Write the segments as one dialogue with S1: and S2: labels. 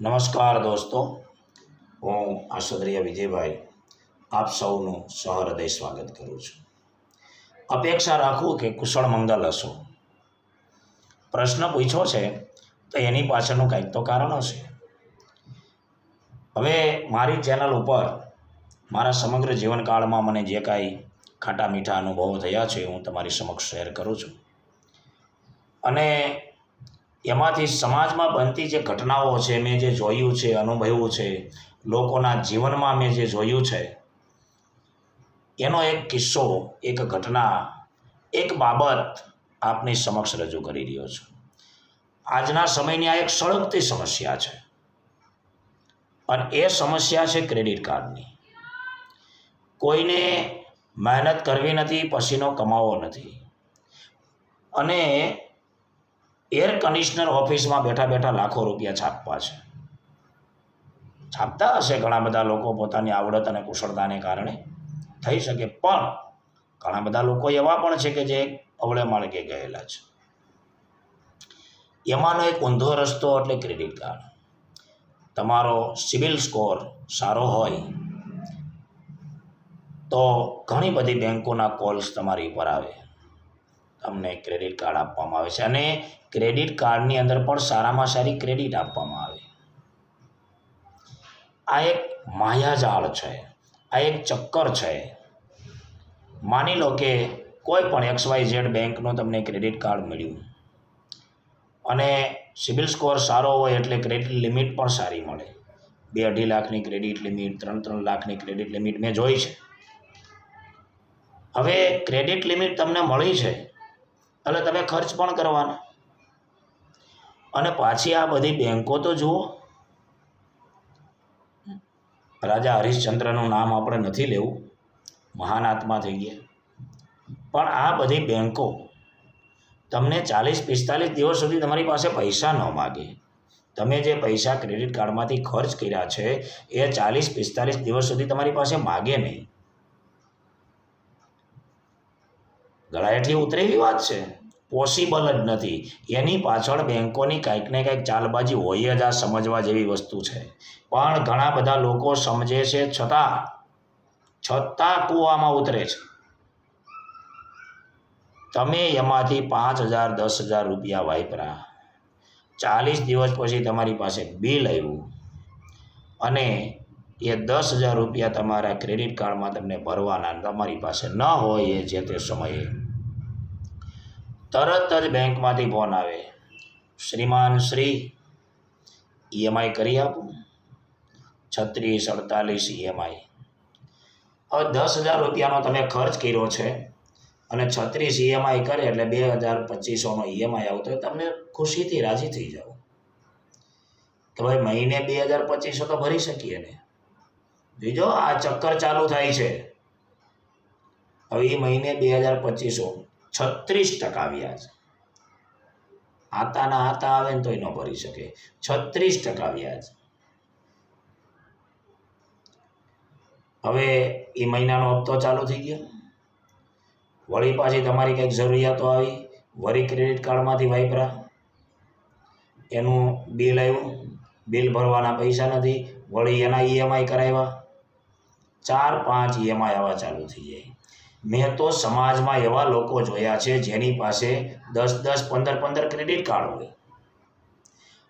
S1: નમસ્કાર દોસ્તો, હું આસુદરિયા વિજયભાઈ આપ સૌનું સહૃદય સ્વાગત કરું છું. અપેક્ષા રાખું કે કુશળ મંગલ હશો. પ્રશ્ન પૂછ્યો છે, તો એની પાછળનું કંઈક તો કારણ હશે. હવે મારી ચેનલ ઉપર મારા સમગ્ર જીવનકાળમાં મને જે કાંઈ ખાટા મીઠા અનુભવો થયા છે, હું તમારી સમક્ષ શેર કરું છું. અને એમાંથી સમાજમાં બનતી જે ઘટનાઓ છે, મેં જે જોયું છે, અનુભવ્યું છે, લોકોના જીવનમાં મેં જે જોયું છે, એનો એક કિસ્સો, એક ઘટના, એક બાબત આપની સમક્ષ રજૂ કરી રહ્યો છું. આજના સમયની આ એક સળગતી સમસ્યા છે. અને એ સમસ્યા છે ક્રેડિટ કાર્ડની. કોઈને મહેનત કરવી નથી, પસીનો કમાવો નથી. અને એર કન્ડિશનર ઓફિસમાં બેઠા બેઠા લાખો રૂપિયા છાપવા છે. છાપતા હશે ઘણા બધા લોકો પોતાની આવડત અને કુશળતાને કારણે. થઈ શકે પણ ઘણા બધા લોકો એવા પણ છે કે જે અવળે માળકે ગયેલા છે. એમાંનો એક ઊંધો રસ્તો એટલે ક્રેડિટ કાર્ડ. તમારો સિબિલ સ્કોર સારો હોય તો ઘણી બધી બેંકોના કોલ્સ તમારી ઉપર આવે. તમને ક્રેડિટ કાર્ડ આપવામાં આવે છે અને ક્રેડિટ કાર્ડની અંદર પણ સારામાં સારી ક્રેડિટ આપવામાં આવે. આ એક માયાજાળ છે, આ એક ચક્કર છે. માની લો કે કોઈ પણ એક્સ વાય ઝેડ બેંકનું તમને ક્રેડિટ કાર્ડ મળ્યું અને સિબિલ સ્કોર સારો હોય એટલે ક્રેડિટ લિમિટ પણ સારી મળે. બે અઢી લાખની ક્રેડિટ લિમિટ ત્રણ ત્રણ લાખની ક્રેડિટ લિમિટ મેં જોઈ છે. હવે ક્રેડિટ લિમિટ તમને મળી છે એટલે તમે ખર્ચ પણ કરવાના. અને પાછી આ બધી બેંકો તો જુઓ. રાજા હરિશ્ચંદ્રનું નામ આપણે નથી લેવું. મહાન આત્મા થઈ ગયા. પણ આ બધી બેંકો તમને ચાલીસ પિસ્તાલીસ દિવસ સુધી તમારી પાસે પૈસા ન માગે. તમે જે પૈસા ક્રેડિટ કાર્ડમાંથી ખર્ચ કર્યા છે, એ ચાલીસ પિસ્તાલીસ દિવસ સુધી તમારી પાસે માગે નહીં. ગળાએથી ઉતરે એવી વાત છે? પોસિબલ જ નથી. એની પાછળ બેંકોની કંઈક ને કંઈક ચાલબાજી હોય જ આ સમજવા જેવી વસ્તુ છે. પણ ઘણા બધા લોકો સમજે છે છતાં છતાં કૂવામાં ઉતરે છે? તમે એમાંથી પાંચ હજાર, દસ હજાર રૂપિયા વાપરા. ચાલીસ દિવસ પછી તમારી પાસે બિલ આવ્યું. અને એ દસ હજાર રૂપિયા તમારા ક્રેડિટ કાર્ડમાં તમને ભરવાના, તમારી પાસે ન હોય એ જે તે સમયે. તરત જ બેંકમાંથી ફોન આવે. શ્રીમાન શ્રી ઈએમઆઈ કરી આપું? છત્રીસ અડતાલીસ ઈએમઆઈ હવે દસ હજાર રૂપિયાનો તમે ખર્ચ કર્યો છે અને છત્રીસ ઈએમઆઈ કરે એટલે બે હજાર પચીસોનો ઈએમઆઈ આવતો તમને ખુશીથી રાજી થઈ જાઓ. કે ભાઈ મહિને બે હજાર પચીસો તો ભરી શકીએ ને. બીજો આ ચક્કર ચાલુ થાય છે. હવે એ મહિને બે હજાર પચીસો છત્રીસ ટકા વ્યાજ. આતાના આતા આવે ને તો ન ભરી શકે. છત્રીસ ટકા વ્યાજ. હવે એ મહિનાનો હપ્તો ચાલુ થઈ ગયો. વળી પાછી તમારી કંઈક જરૂરિયાતો આવી. વળી ક્રેડિટ કાર્ડમાંથી વાપરા એનું બિલ આવ્યું. બિલ ભરવાના પૈસા નથી. વળી એના ઈએમઆઈ કરાવ્યા. ચાર પાંચ ઈએમઆઈ આવા ચાલુ થઈ જાય. મેં તો સમાજમાં એવા લોકો જોયા છે જેની પાસે દસ દસ, પંદર પંદર ક્રેડિટ કાર્ડ હોય.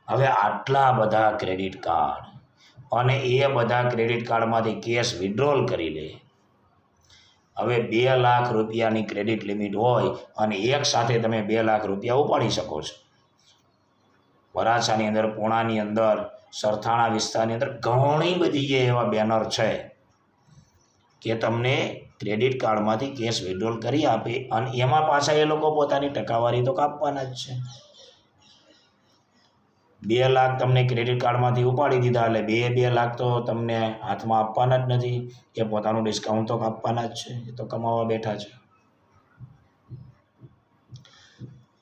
S1: હવે આટલા બધા ક્રેડિટ કાર્ડ અને એ બધા ક્રેડિટ કાર્ડમાંથી કેશ વિડ્રોલ કરી લે. હવે બે લાખ રૂપિયાની ક્રેડિટ લિમિટ હોય અને એક સાથે તમે બે લાખ રૂપિયા ઉપાડી શકો છો. વરાછાની અંદર, પૂણાની અંદર, સરથાણા વિસ્તારની અંદર ઘણી બધી એવા બેનર છે કે તમને ક્રેડિટ કાર્ડમાંથી કેશ વિડ્રોલ કરી આપે અને એમાં પાછા એ લોકો પોતાની ટકાવારી તો કાપવાના જ છે. બે લાખ તમને ક્રેડિટ કાર્ડમાંથી ઉપાડી દીધા એટલે બે બે લાખ તો તમને હાથમાં આપવાના જ નથી. એ પોતાનું ડિસ્કાઉન્ટ તો કાપવાના જ છે. એ તો કમાવા બેઠા છે.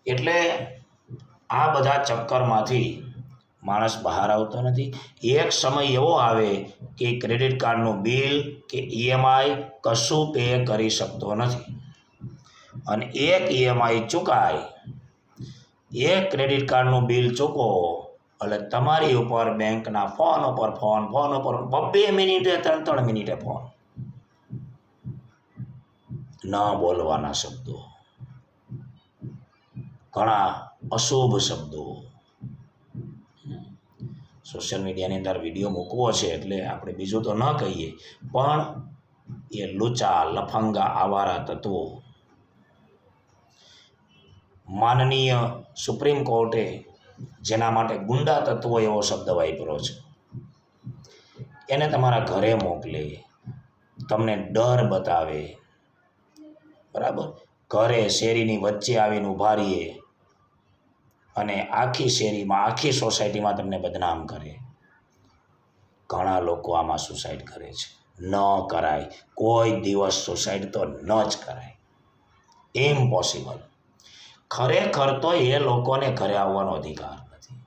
S1: એટલે આ બધા ચક્કરમાંથી માણસ બહાર આવતો નથી. એક સમય એવો આવે કે ક્રેડિટ કાર્ડનું બિલ કે ઈએમઆઈ કશું પે કરી શકતો નથી. અને એક ઈએમઆઈ ચૂકાય, એક ક્રેડિટ કાર્ડનું બિલ ચૂકો, એટલે તમારી ઉપર બેંકના ફોન ઉપર ફોન ફોન ઉપર બબ્બે મિનિટે, ત્રણ ત્રણ મિનિટે ફોન. ન બોલવાના શબ્દો. ઘણા અશુભ શબ્દો. સોશિયલ મીડિયાની અંદર વીડિયો મૂકવો છે એટલે આપણે બીજું તો ન કહીએ, પણ એ લુચા, લફંગા, આવારા તત્વો માનનીય સુપ્રીમ કોર્ટે જેના માટે ગુંડા તત્વો એવો શબ્દ વાપર્યો છે. એને તમારા ઘરે મોકલે, તમને ડર બતાવે. બરાબર? ઘરે શેરીની વચ્ચે આવીને ઊભા રહીએ અને આખી શેરીમાં, આખી સોસાયટીમાં તમને બદનામ કરે. ઘણા લોકો આમાં સુસાઇડ કરે છે. ન કરાય. કોઈ દિવસ સુસાઇડ તો ન જ કરાય. ઇમ્પોસિબલ ખરેખર તો એ લોકોને ઘરે આવવાનો અધિકાર નથી.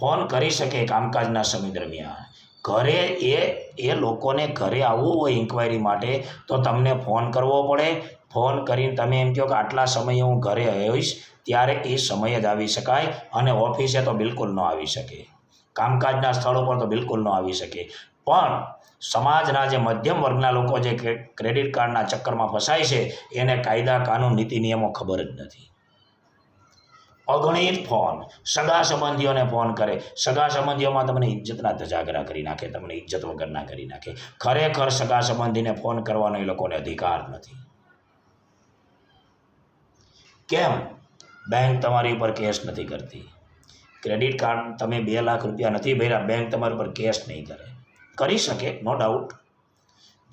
S1: ફોન કરી શકે કામકાજના સમય દરમિયાન. ઘરે એ એ લોકોને ઘરે આવવું હોય ઇન્કવાયરી માટે તો તમને ફોન કરવો પડે ફોન કરીને તમે એમ કહો કે આટલા સમયે હું ઘરે હોઈશ ત્યારે એ સમયે જ આવી શકાય અને ઓફિસે તો બિલકુલ ન આવી શકે. કામકાજના સ્થળો પર તો બિલકુલ ન આવી શકે. પણ સમાજના જે મધ્યમ વર્ગના લોકો જે ક્રેડિટ કાર્ડના ચક્કરમાં ફસાય છે, એને કાયદા, કાનૂન, નીતિ, નિયમો ખબર જ નથી. અગણિત ફોન, સગા સંબંધીઓને ફોન કરે. સગા સંબંધીઓમાં તમને ઇજ્જતના ધજાગરા કરી નાખે, તમને ઇજ્જત વગરના કરી નાખે. ખરેખર સગા સંબંધીને ફોન કરવાનો એ લોકોને અધિકાર નથી. કેમ બેંક તમારી ઉપર કેશ નથી કરતી? ક્રેડિટ કાર્ડ તમે બે લાખ રૂપિયા નથી ભર્યા બેંક તમારી ઉપર કેસ નહીં કરે. કરી શકે નો ડાઉટ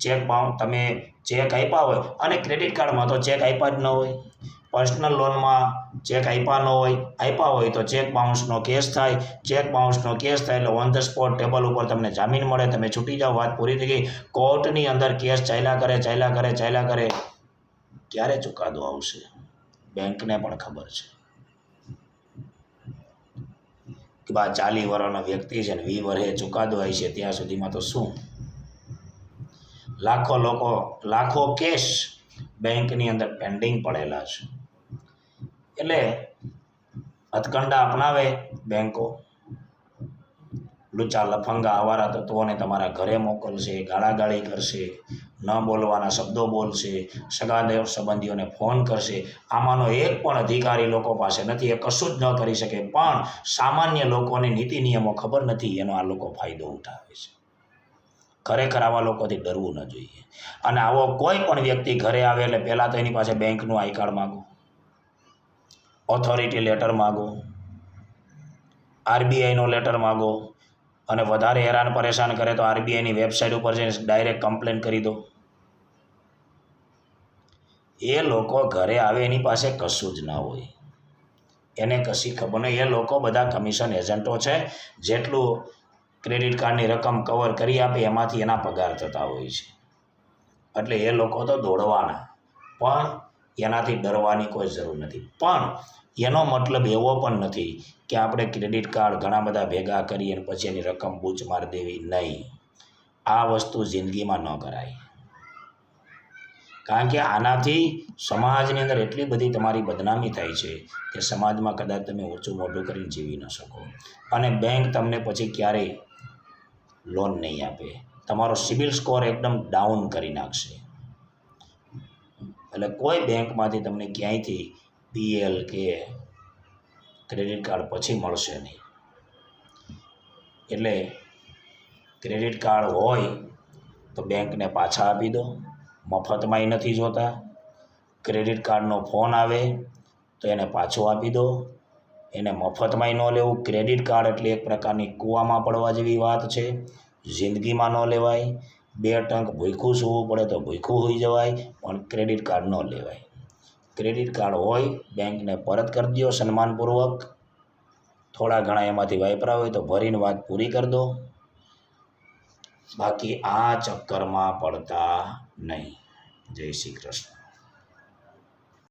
S1: ચેક બાઉન્ડ તમે ચેક આપ્યા હોય, અને ક્રેડિટ કાર્ડમાં તો ચેક આપ્યા જ ન હોય. પર્સનલ લોનમાં ચેક આપ્યા ન હોય, આપ્યા હોય તો ચેક બાઉન્સનો કેસ થાય. ચેક બાઉન્સનો કેસ થાય એટલે ઓન ધ સ્પોટ ટેબલ ઉપર તમને જામીન મળે, તમે છૂટી જાઓ, વાત પૂરી થઈ ગઈ. કોર્ટની અંદર કેસ ચાલ્યા કરે ચાલ્યા કરે ચાલ્યા કરે. ક્યારે ચુકાદો આવશે? બેંકને પણ ખબર છે. કે બા ચાલી વર્ષનો વ્યક્તિ છે ને વી વર્ષે ચુકાદો આવી છે, ત્યાં સુધીમાં તો શું? લાખો લોકો, લાખો કેસ બેંકની અંદર પેન્ડિંગ પડેલા છે. એટલે હથકંડા અપનાવે બેંકો. લુચા લફંગા આવારા તત્વોને તમારા ઘરે મોકલશે, ગાળાગાળી કરશે ન બોલવાના શબ્દો બોલશે સગાદેવ સંબંધીઓને ફોન કરશે. આમાંનો એક પણ અધિકારી લોકો પાસે નથી, એ કશું જ ન કરી શકે. પણ સામાન્ય લોકોને નીતિ નિયમો ખબર નથી, એનો આ લોકો ફાયદો ઉઠાવે છે. ખરેખર આવા લોકોથી ડરવું ન જોઈએ. અને આવો કોઈ પણ વ્યક્તિ ઘરે આવે એટલે પહેલાં તો એની પાસે બેંકનું આઈ કાર્ડ માગો ઓથોરિટી લેટર માગો, આરબીઆઈનો લેટર માગો અને વધારે હેરાન પરેશાન કરે તો આરબીઆઈની વેબસાઇટ ઉપર જઈને ડાયરેક્ટ કમ્પ્લેન કરી દો. એ લોકો ઘરે આવે એની પાસે કશું જ ના હોય. એને કશી ખબર નહીં. એ લોકો બધા કમિશન એજન્ટો છે. જેટલું ક્રેડિટ કાર્ડની રકમ કવર કરી આપે એમાંથી એના પગાર થતા હોય છે. એટલે એ લોકો તો દોડવાના. પણ એનાથી ડરવાની કોઈ જરૂર નથી. પણ એનો મતલબ એવો પણ નથી કે આપણે ક્રેડિટ કાર્ડ ઘણા બધા ભેગા કરી અને પછી એની રકમ બૂચ મારી દેવી નહીં. આ વસ્તુ જિંદગીમાં ન કરાય. કારણ કે આનાથી સમાજની અંદર એટલી બધી તમારી બદનામી થાય છે કે સમાજમાં કદાચ તમે ઓછું મોટું કરીને જીવી ન શકો. અને બેંક તમને પછી ક્યારેય લોન નહીં આપે. તમારો સિબિલ સ્કોર એકદમ ડાઉન કરી નાખશે. એટલે કોઈ બેંકમાંથી તમને ક્યાંયથી પીએલ કે ક્રેડિટ કાર્ડ પછી મળશે નહીં. એટલે ક્રેડિટ કાર્ડ હોય તો બેંકને પાછા આપી દો. મફતમાંય નથી જોતા. ક્રેડિટ કાર્ડનો ફોન આવે તો એને પાછો આપી દો. એને મફતમાંય ન લેવું. ક્રેડિટ કાર્ડ એટલે એક પ્રકારની કૂવામાં પડવા જેવી વાત છે. જિંદગીમાં ન લેવાય. બે ટંક ભૂખું સૂવું પડે તો ભૂખું હોઈ જવાય, પણ ક્રેડિટ કાર્ડ ન લેવાય. ક્રેડિટ કાર્ડ હોય, બેંકને પરત કરી દો સન્માનપૂર્વક. થોડા ઘણા એમાંથી વાપરા હોય તો ભરીને વાત પૂરી કરી દો. બાકી આ ચક્કરમાં પડતા નહીં. જય શ્રી કૃષ્ણ.